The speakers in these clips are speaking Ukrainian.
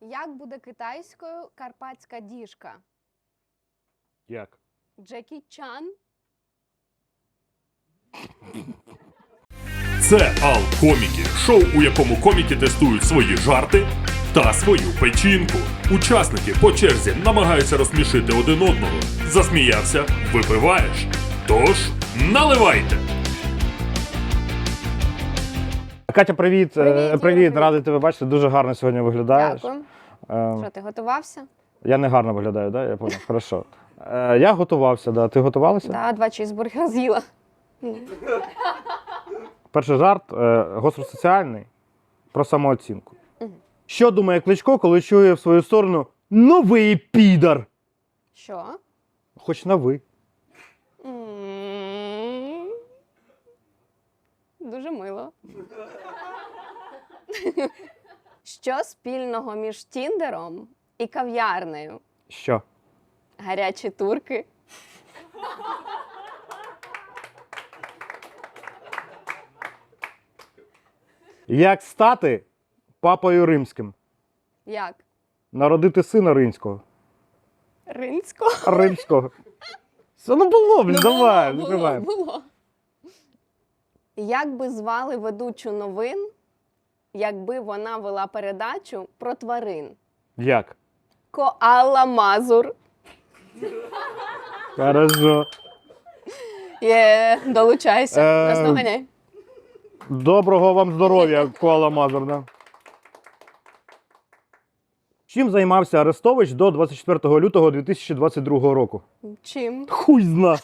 Як буде китайською карпатська діжка? Як? Джекі Чан? Це Ал Коміки, шоу, у якому коміки тестують свої жарти та свою печінку. Учасники по черзі намагаються розсмішити один одного. Засміявся, випиваєш. Тож, наливайте! Катя, привіт. Е, Привіт, привіт, Юра. радий тебе бачити. Дуже гарно сьогодні виглядаєш. Дякую. Е, Що, ти готувався? я не гарно виглядаю, да? Я понял. Хорошо. Е, я готувався, да. Ти готувалася? Да, два чізбургера з'їла. Перший жарт е, гостросоціальний про самооцінку. Що думає Кличко, коли чує в свою сторону новий підар? Що? Хоч на ви. Дуже мило. Що спільного між Тіндером і кав'ярнею? Що? Гарячі турки. Як стати папою римським? Як? Народити сина римського. Ринського? Римського. Це ну було, блін, Ну, давай, було, відкриваємо. було, було. Як би звали ведучу новин, якби вона вела передачу про тварин? Як? Коала Мазур. Хорошо. Є, долучайся. Е. Доброго вам здоров'я, Коала Мазурна. Чим займався Арестович до 24 лютого 2022 року? Чим? Хуй зна.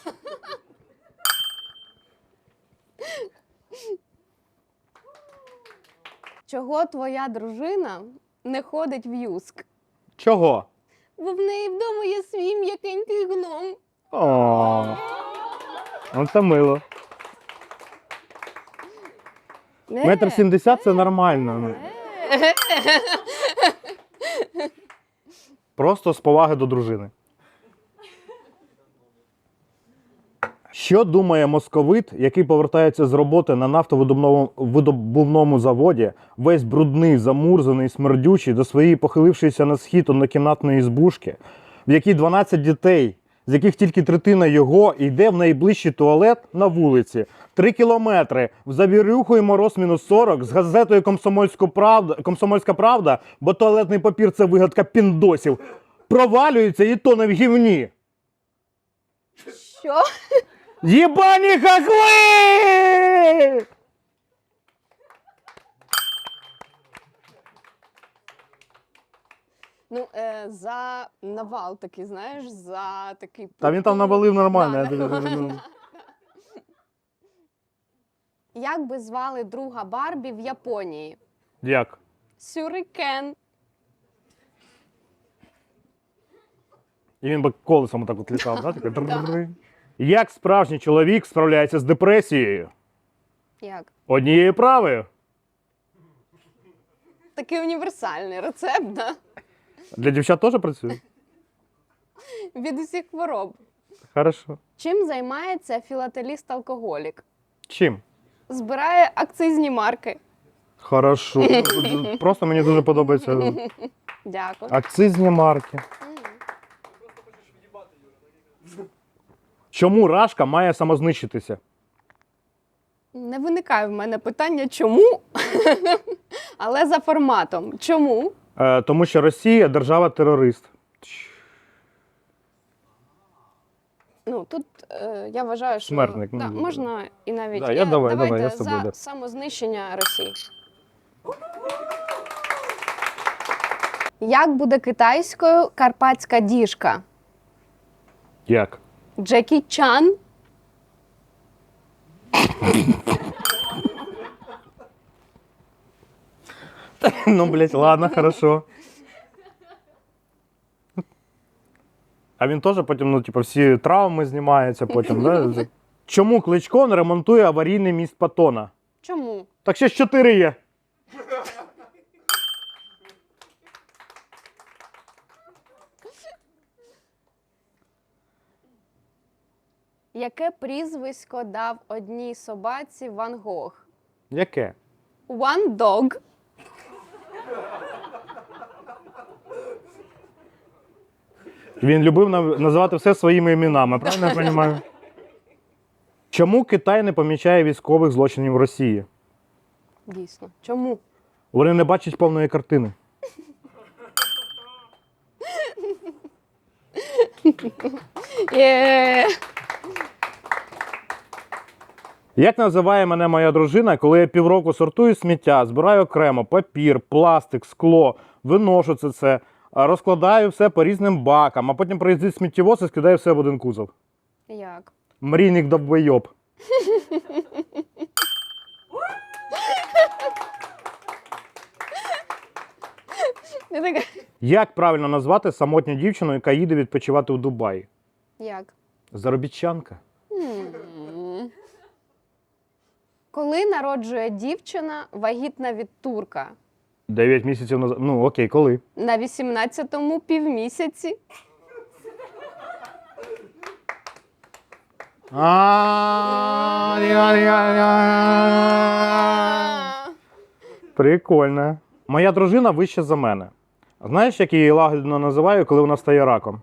Чого твоя дружина не ходить в юск? Чого? Бо в неї вдома є свій м'якенький гном. О, ну це мило. Метр сімдесят це нормально. ну. Просто з поваги до дружини. Що думає московит, який повертається з роботи на нафтовидобувному видобувному заводі, весь брудний, замурзаний, смердючий, до своєї похилившися на схід однокімнатної збушки, в якій 12 дітей, з яких тільки третина його, йде в найближчий туалет на вулиці. Три кілометри в завірюху і мороз мінус 40 з газетою «Комсомольську правда, Комсомольська правда, бо туалетний папір це вигадка піндосів. Провалюється і то не в гівні. Що? Єбані хахли! Ну, е, за навал такий, знаєш, за такий. Та він там навалив нормально. Да, я да. кажу, ну. Як би звали друга Барбі в Японії? Як? Сюрикен. І він би колесом отак от літав, да? таке др-др-др. Як справжній чоловік справляється з депресією? Як? Однією правою. Такий універсальний рецепт, да? Для дівчат теж працює? Від усіх хвороб. Хорошо. Чим займається філателіст-алкоголік? Чим? Збирає акцизні марки. Хорошо. Просто мені дуже подобається Дякую. акцизні марки. Чому рашка має самознищитися? Не виникає в мене питання, чому? Але за форматом. Чому? Е, тому що Росія держава-терорист. Ну тут е, я вважаю, що Смертник, да, ну, можна і навіть да, я давай, давайте давай, я з тобою, за да. самознищення Росії. Як буде китайською карпатська діжка? Як? Джекі Чан? Ну, блядь, ладно, хорошо. А він теж потім, ну, типу, всі травми знімаються потім, да? Чому Кличко не ремонтує аварійний міст Патона? Чому? Так ще ж чотири є. Яке прізвисько дав одній собаці Ван Гог? Яке? One dog. Він любив нав- називати все своїми іменами, правильно я розумію? Чому Китай не помічає військових злочинів в Росії? Дійсно. Чому? Вони не бачать повної картини. Є. Як називає мене моя дружина, коли я півроку сортую сміття, збираю окремо папір, пластик, скло, виношу це все, розкладаю все по різним бакам, а потім приїздить сміттєвоз і скидаю все в один кузов. Як? Мрійник довбойоб. Як правильно назвати самотню дівчину, яка їде відпочивати у Дубаї? Як? Заробітчанка. Коли народжує дівчина вагітна від турка? Дев'ять місяців назад. Ну окей, коли? На 18-му півмісяці. Прикольно. Моя дружина вища за мене. Знаєш, як я її лагідно називаю, коли вона стає раком?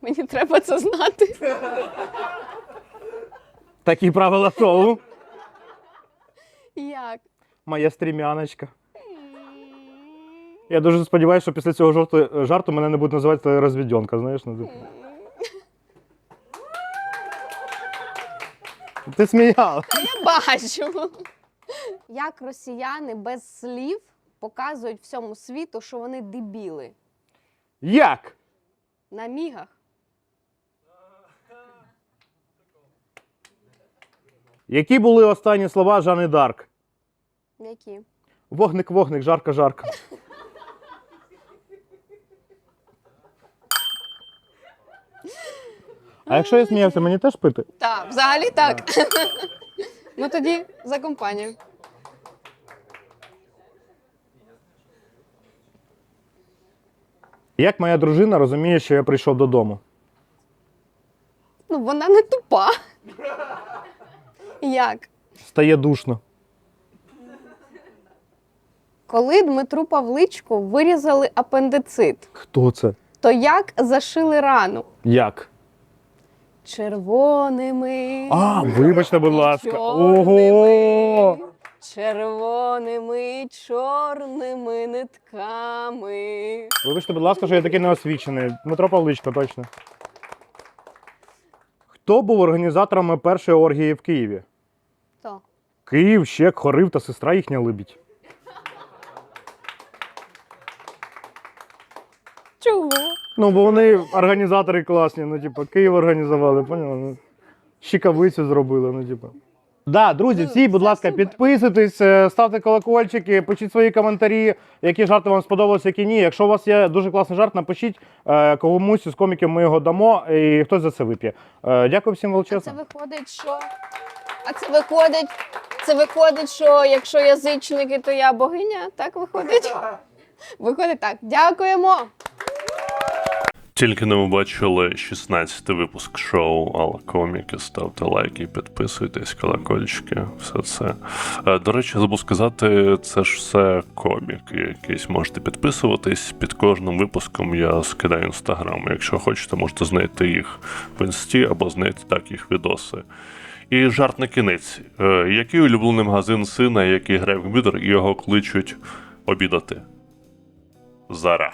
Мені треба це знати. Такі правила шоу. Як? Моя стрімяночка. Я дуже сподіваюся, що після цього жарту, жарту мене не будуть називати розвідьонка, знаєш? Ну, типу. Ти сміяла. Я бачу. Як росіяни без слів показують всьому світу, що вони дебіли Як? на мігах. Які були останні слова Жани Дарк? Які? Вогник, вогник, жарко, жарко. А якщо я сміявся, мені теж пити? Так, взагалі так. ну тоді за компанію. Як моя дружина розуміє, що я прийшов додому? Ну, вона не тупа. Як? Стає душно. Коли Дмитру Павличку вирізали апендицит, Хто це? то як зашили рану? Як? Червоними. А, вибачте, будь ласка. чорними, Ого! Червоними чорними нитками. Вибачте, будь ласка, що я такий неосвічений. Дмитро Павличко, точно. Хто був організаторами першої оргії в Києві? То. Київ, Щек, Хорив та сестра їхня Либідь. Чого? Ну, бо вони організатори класні, ну, типу, Київ організували, поняли? Ну, щекавицю зробили, ну, типу. Да, друзі, всі, будь ласка, підписуйтесь, е, ставте колокольчики, пишіть свої коментарі, які жарти вам сподобалися, які ні. Якщо у вас є дуже класний жарт, напишіть е, комусь із коміків ми його дамо, і хтось за це вип'є. Е, Дякую всім А це виходить, що. А це виходить. Це виходить, що якщо язичники, то я богиня. Так виходить? Виходить так. Дякуємо. Тільки не ви бачили 16-й випуск шоу Алла Коміки. Ставте лайки, підписуйтесь, колокольчики, все це. Е, До речі, забув сказати, це ж все коміки якісь. Можете підписуватись. Під кожним випуском я скидаю інстаграм. Якщо хочете, можете знайти їх в інсті або знайти так їх відоси. І жарт на кінець. Е, Який улюблений магазин сина, який грає в комп'ютер, і його кличуть обідати? Зара.